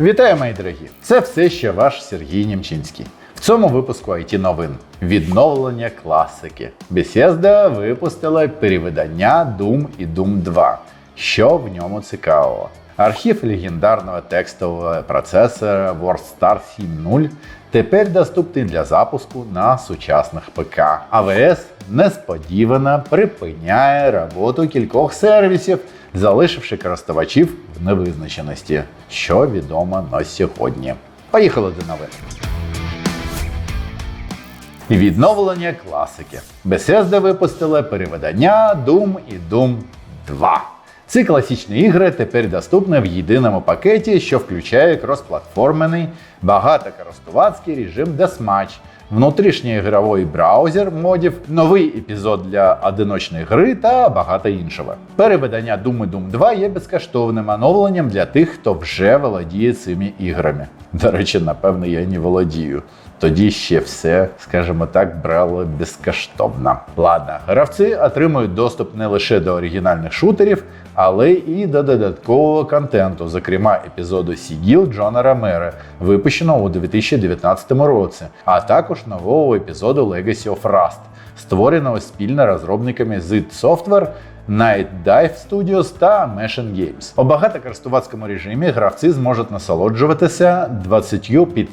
Вітаю, мої дорогі! Це все ще ваш Сергій Німчинський. В цьому випуску IT новин відновлення класики. Bethesda випустила перевидання Doom і Doom 2. Що в ньому цікавого? Архів легендарного текстового процесора WordStar 7.0 тепер доступний для запуску на сучасних ПК. АВС несподівано припиняє роботу кількох сервісів, залишивши користувачів в невизначеності, що відомо на сьогодні. Поїхали до новин. Відновлення класики. Bethesda випустила перевидання Doom і Doom 2. Ці класичні ігри тепер доступні в єдиному пакеті, що включає кросплатформений багатокористувацький режим Deathmatch, внутрішній ігровий браузер модів, новий епізод для одиночної гри та багато іншого. Перевидання Doom і Doom 2 є безкоштовним оновленням для тих, хто вже володіє цими іграми. До речі, напевно, я не володію. Тоді ще все, скажімо так, брали безкоштовно. Ладно, гравці отримують доступ не лише до оригінальних шутерів, але і до додаткового контенту, зокрема епізоду Сігіл Джона Ромера, випущеного у 2019 році, а також нового епізоду Legacy of Rust, створеного спільно розробниками ZIT Software Night Dive Studios та Machine Games. У багатокористувацькому режимі гравці зможуть насолоджуватися 25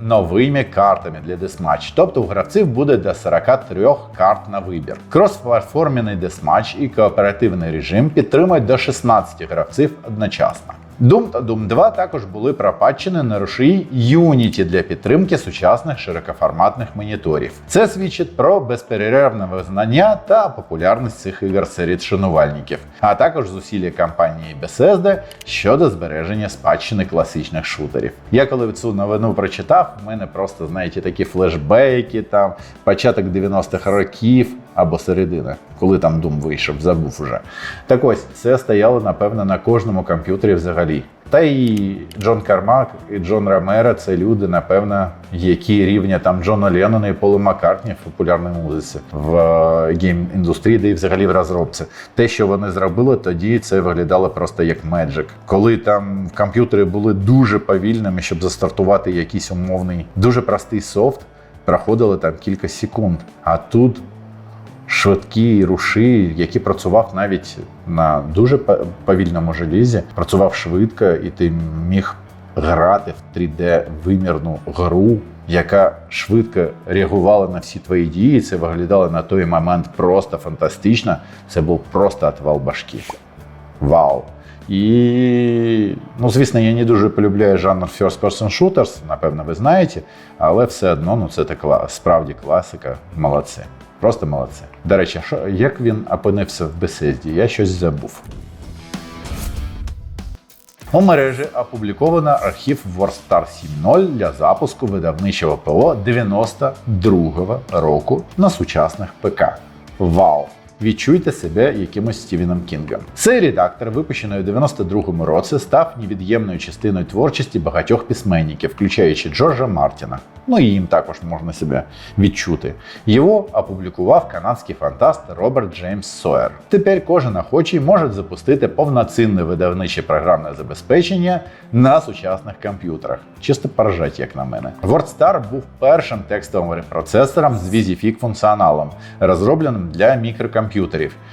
новими картами для десматч, тобто у гравців буде до 43 карт на вибір. Кросплатформений десматч і кооперативний режим підтримують до 16 гравців одночасно. Doom та Doom 2 також були пропатчені на рушії Unity для підтримки сучасних широкоформатних моніторів. Це свідчить про безперервне визнання та популярність цих ігор серед шанувальників, а також зусилля компанії Bethesda щодо збереження спадщини класичних шутерів. Я коли цю новину прочитав, у мене просто знаєте такі флешбеки, там початок 90-х років або середина, коли там Doom вийшов, забув уже. Так ось це стояло напевно на кожному комп'ютері взагалі. Та і Джон Кармак і Джон Ромеро це люди, напевно, які рівня там Джона Леннона і Пола Маккартні в популярній музиці в е, гейм-індустрії, де і взагалі в розробці. Те, що вони зробили, тоді це виглядало просто як меджик. Коли там комп'ютери були дуже повільними, щоб застартувати якийсь умовний, дуже простий софт, проходило там кілька секунд. А тут швидкі руші, який працював навіть на дуже по- повільному желізі, працював швидко, і ти міг грати в 3D вимірну гру, яка швидко реагувала на всі твої дії. Це виглядало на той момент просто фантастично. Це був просто отвал башки. Вау! І, ну, звісно, я не дуже полюбляю жанр First Person Shooters, напевно, ви знаєте, але все одно ну, це така справді класика. Молодці. Просто молодці. До речі, що, як він опинився в Bethesda? Я щось забув. У мережі опубліковано архів WordStar 7.0 для запуску видавничого ПО 92-го року на сучасних ПК. Вау! Відчуйте себе якимось Стівеном Кінгом. Цей редактор, випущений у 92-му році, став невід'ємною частиною творчості багатьох письменників, включаючи Джорджа Мартіна. Ну і їм також можна себе відчути. Його опублікував канадський фантаст Роберт Джеймс Сойер. Тепер кожен охочий може запустити повноцінне видавниче програмне забезпечення на сучасних комп'ютерах. Чисто поржать, як на мене. WordStar був першим текстовим процесором з VisiFig функціоналом, розробленим для мікрокомп'ютерів,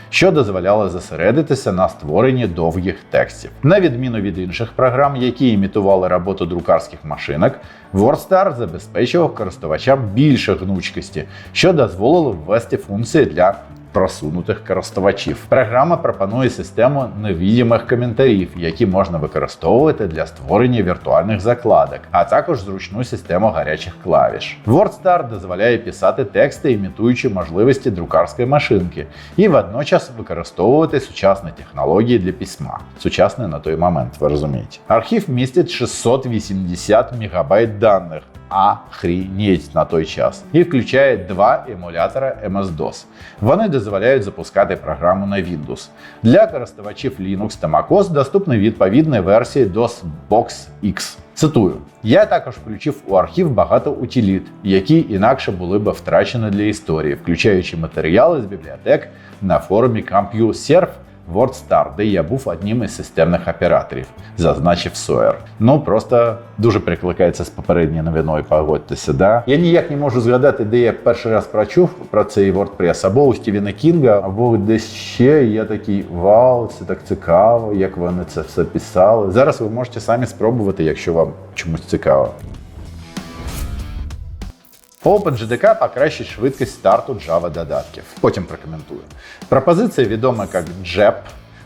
що дозволяло зосередитися на створенні довгих текстів. На відміну від інших програм, які імітували роботу друкарських машинок, WordStar забезпечував користувачам більше гнучкості, що дозволило ввести функції для просунутих користувачів. Програма пропонує систему невідомих коментарів, які можна використовувати для створення віртуальних закладок, а також зручну систему гарячих клавіш. WordStar дозволяє писати тексти, імітуючи можливості друкарської машинки, і водночас використовувати сучасні технології для письма. Сучасне на той момент, ви розумієте. Архів містить 680 МБ даних. Охренеть на той час і включає два емулятора MS-DOS. Вони дозволяють запускати програму на Windows. Для користувачів Linux та MacOS доступні відповідні версії DOSBox X. Цитую: я також включив у архів багато утиліт, які інакше були б втрачені для історії, включаючи матеріали з бібліотек на форумі CompuServe WordStar, де я був одним із системних операторів, зазначив Сойер. Ну просто дуже прикликається з попередньою новиною, погодьтеся. Да? Я ніяк не можу згадати, де я перший раз прочув про цей WordPress, або у Стівена Кінга, або десь ще. І Я такий вау, це так цікаво, як вони це все писали. Зараз ви можете самі спробувати, якщо вам чомусь цікаво. OpenJDK покращить швидкість старту Java додатків. Потім прокоментую. Пропозиція відома як JEP,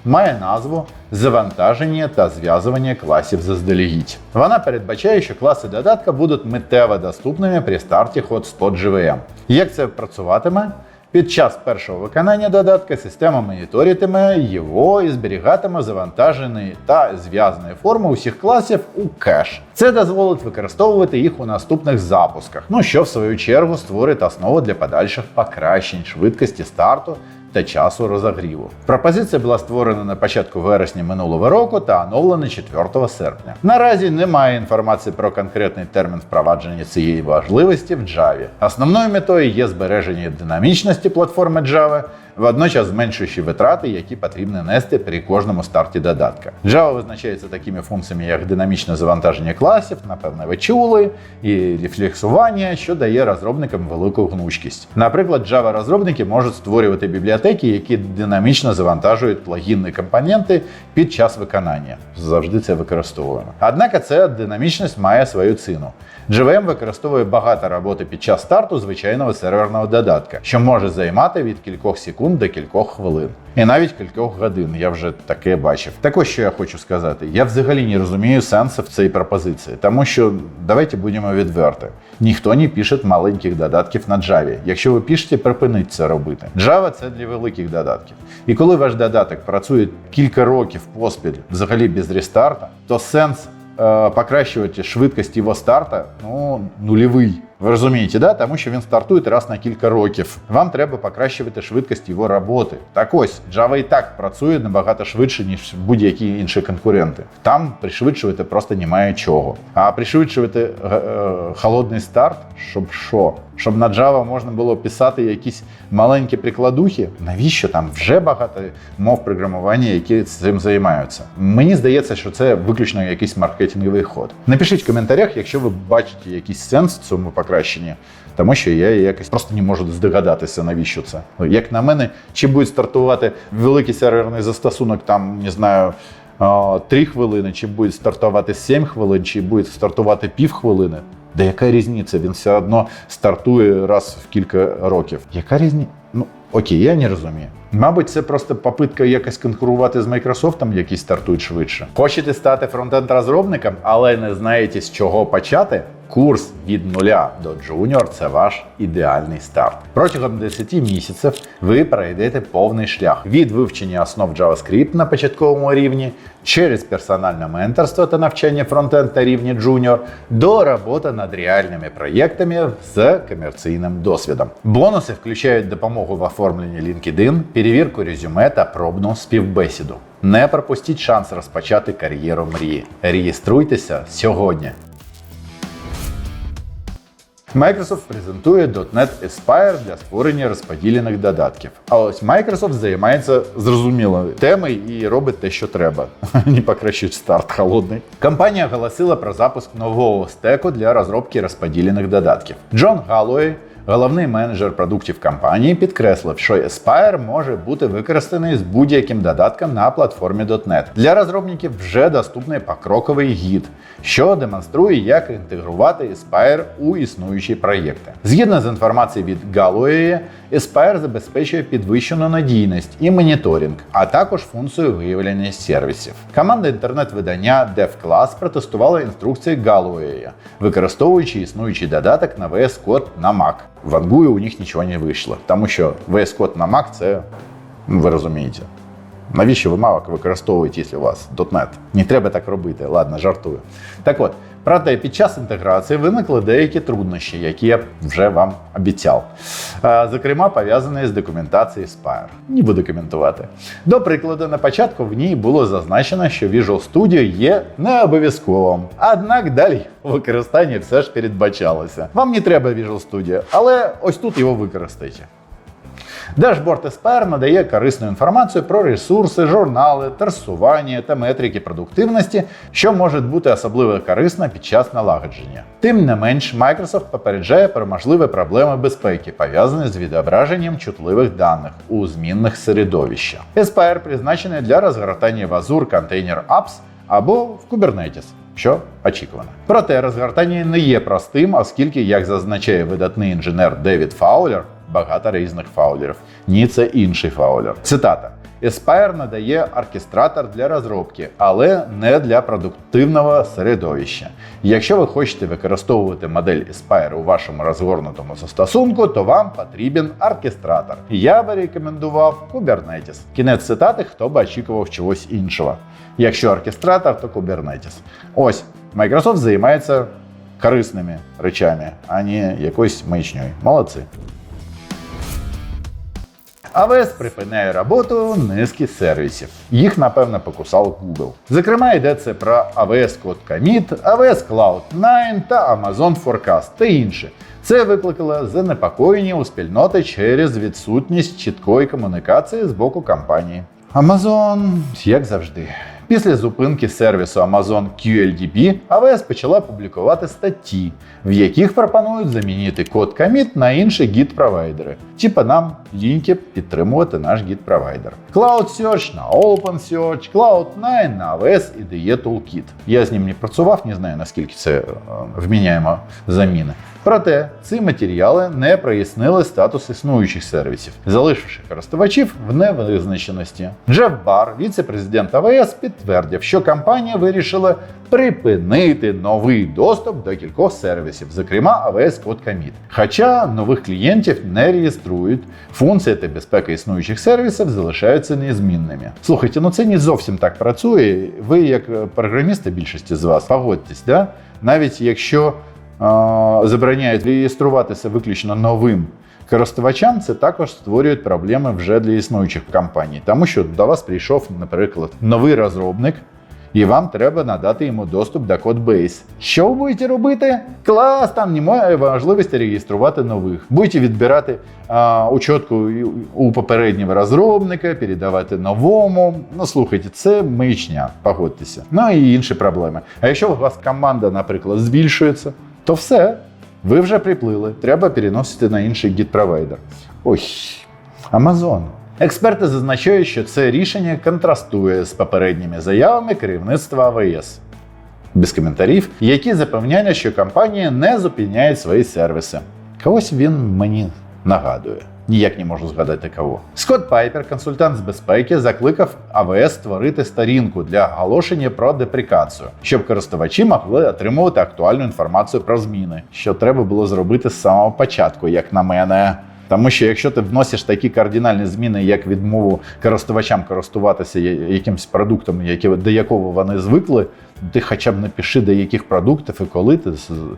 має назву завантаження та зв'язування класів заздалегідь. Вона передбачає, що класи додатка будуть миттєво доступними при старті Hotspot JVM. Як це працюватиме? Під час першого виконання додатка система моніторитиме його і зберігатиме завантажені та зв'язані форми усіх класів у кеш. Це дозволить використовувати їх у наступних запусках, ну що в свою чергу створить основу для подальших покращень швидкості старту та часу розогріву. Пропозиція була створена на початку вересня минулого року та оновлена 4 серпня. Наразі немає інформації про конкретний термін впровадження цієї важливості в Java. Основною метою є збереження динамічності платформи Java, водночас зменшуючи витрати, які потрібно нести при кожному старті додатка. Java визначається такими функціями, як динамічне завантаження класів, напевне, ви чули, і рефлексування, що дає розробникам велику гнучкість. Наприклад, Java розробники можуть створювати бібліотеки, які динамічно завантажують плагінні компоненти під час виконання. Завжди це використовуємо. Однак ця динамічність має свою ціну. JVM використовує багато роботи під час старту звичайного серверного додатка, що може займати від кількох секунд до кількох хвилин. І навіть кількох годин я вже таке бачив. Також що я хочу сказати, я взагалі не розумію сенсу в цій пропозиції, тому що давайте будемо відверти. Ніхто не пише маленьких додатків на Java. Якщо ви пишете, припиніть це робити. Java це для великих додатків. І коли ваш додаток працює кілька років поспіль, взагалі без рестарта, то сенс е, покращувати швидкість його старта ну, нульовий. Ви розумієте, да? тому що він стартує раз на кілька років. Вам треба покращувати швидкість його роботи. Так ось, Java і так працює набагато швидше, ніж будь-які інші конкуренти. Там пришвидшувати просто немає чого. А пришвидшувати е, е, холодний старт, щоб що? Щоб на Java можна було писати якісь маленькі прикладухи. Навіщо там вже багато мов програмування, які цим займаються? Мені здається, що це виключно якийсь маркетинговий ход. Напишіть в коментарях, якщо ви бачите якийсь сенс в цьому покращенні, тому що я якось просто не можу здогадатися, навіщо це. Ну, Як на мене, чи буде стартувати великий серверний застосунок, там не знаю. 3 хвилини, чи буде стартувати 7 хвилин, чи буде стартувати пів хвилини. Да яка різниця? Він все одно стартує раз в кілька років. Яка різниця? Ну окей, я не розумію. Мабуть, це просто попитка якось конкурувати з Microsoft, які стартують швидше. Хочете стати фронтенд-розробником, але не знаєте з чого почати? Курс від нуля до джуніор це ваш ідеальний старт. Протягом 10 місяців ви пройдете повний шлях від вивчення основ JavaScript на початковому рівні через персональне менторство та навчання фронтенд на рівні джуніор до роботи над реальними проєктами з комерційним досвідом. Бонуси включають допомогу в оформленні LinkedIn, перевірку резюме та пробну співбесіду. Не пропустіть шанс розпочати кар'єру мрії. Реєструйтеся сьогодні. Microsoft презентує .NET Aspire для створення розподілених додатків. А ось Microsoft займається зрозумілою темою і робить те, що треба. Не покращить старт холодний. Компанія оголосила про запуск нового стеку для розробки розподілених додатків. Джон Галлоуей Головний менеджер продуктів компанії підкреслив, що Aspire може бути використаний з будь-яким додатком на платформі .NET. Для розробників вже доступний покроковий гід, що демонструє, як інтегрувати Aspire у існуючі проєкти. Згідно з інформацією від Galloway, Aspire забезпечує підвищену надійність і моніторинг, а також функцію виявлення сервісів. Команда інтернет-видання DevClass протестувала інструкції Galloway, використовуючи існуючий додаток на VS Code на Mac. В Ангую у них нічого не вийшло, тому що VS Code на Mac це, ну, ви розумієте. Навіщо ви Mac використовуєте, якщо у вас .NET? Не треба так робити, ладно, жартую. Так от, проте під час інтеграції виникли деякі труднощі, які я вже вам обіцяв. Зокрема, пов'язані з документацією Spire. Не буду коментувати. До прикладу, на початку в ній було зазначено, що Visual Studio є не обов'язковим. Однак далі використання все ж передбачалося. Вам не треба Visual Studio, але ось тут його використайте. Дашборд SPR надає корисну інформацію про ресурси, журнали, трасування та метрики продуктивності, що може бути особливо корисно під час налагодження. Тим не менш, Microsoft попереджає про можливі проблеми безпеки, пов'язані з відображенням чутливих даних у змінних середовищах. SPR призначений для розгортання в Azure Container Apps або в Kubernetes, що очікувано. Проте розгортання не є простим, оскільки, як зазначає видатний інженер Девід Фаулер, багато різних фаулерів. Ні, це інший фаулер. Цитата. Aspire надає оркестратор для розробки, але не для продуктивного середовища. Якщо ви хочете використовувати модель Aspire у вашому розгорнутому застосунку, то вам потрібен оркестратор. Я би рекомендував Kubernetes. Кінець цитати, хто би очікував чогось іншого. Якщо оркестратор, то Kubernetes. Ось Microsoft займається корисними речами, а не якоюсь маячньою. Молодці. AWS припиняє роботу низки сервісів. Їх, напевно, покусав Google. Зокрема, йдеться про AWS Code Commit, AWS Cloud9 та Amazon Forecast та інше. Це викликало занепокоєння у спільноти через відсутність чіткої комунікації з боку компанії. Amazon, як завжди. Після зупинки сервісу Amazon QLDB, AWS почала публікувати статті, в яких пропонують замінити код commit на інші гід-провайдери. Типа нам лінки підтримувати наш гід-провайдер. Cloud Search на OpenSearch, Cloud9 на AWS IDE Toolkit. Я з ним не працював, не знаю наскільки це е, вміняємо заміни. Проте ці матеріали не прояснили статус існуючих сервісів, залишивши користувачів в невизначеності. Джеф Бар, віце-президент АВС, підтвердив, що компанія вирішила припинити новий доступ до кількох сервісів, зокрема AWS Code Commit. Хоча нових клієнтів не реєструють, функції та безпека існуючих сервісів залишаються незмінними. Слухайте, ну це не зовсім так працює. Ви, як програмісти, більшості з вас, погодьтесь, да? навіть якщо забороняють реєструватися виключно новим користувачам, це також створює проблеми вже для існуючих компаній, тому що до вас прийшов, наприклад, новий розробник. І вам треба надати йому доступ до кодбейс. Що ви будете робити? Клас, там немає можливості реєструвати нових. Будете відбирати а, учетку у попереднього розробника, передавати новому. Ну слухайте, це маячня, погодьтеся. Ну і інші проблеми. А якщо у вас команда, наприклад, збільшується, то все, ви вже приплили. Треба переносити на інший гід-провайдер. Ой, Амазон. Експерти зазначають, що це рішення контрастує з попередніми заявами керівництва АВС. Без коментарів, які запевняють, що компанія не зупиняє свої сервіси. Когось він мені нагадує. Ніяк не можу згадати кого. Скотт Пайпер, консультант з безпеки, закликав АВС створити сторінку для оголошення про деприкацію, щоб користувачі могли отримувати актуальну інформацію про зміни, що треба було зробити з самого початку, як на мене. Тому що якщо ти вносиш такі кардинальні зміни, як відмову користувачам користуватися якимось продуктом, які, до якого вони звикли, ти хоча б напиши до яких продуктів і коли ти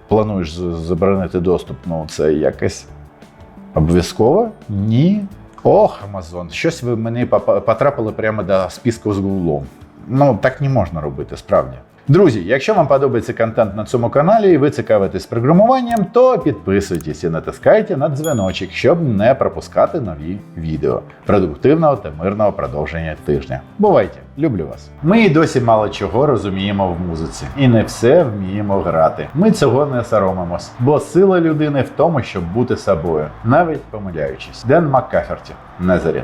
плануєш заборонити доступ. Ну це якось обов'язково? Ні. Ох, Амазон, щось ви мені потрапили прямо до списку з гуглом. Ну так не можна робити, справді. Друзі, якщо вам подобається контент на цьому каналі і ви цікавитесь програмуванням, то підписуйтесь і натискайте на дзвіночок, щоб не пропускати нові відео. Продуктивного та мирного продовження тижня. Бувайте, люблю вас. Ми і досі мало чого розуміємо в музиці, і не все вміємо грати. Ми цього не соромимось, бо сила людини в тому, щоб бути собою, навіть помиляючись. Ден Маккаферті, Назарет.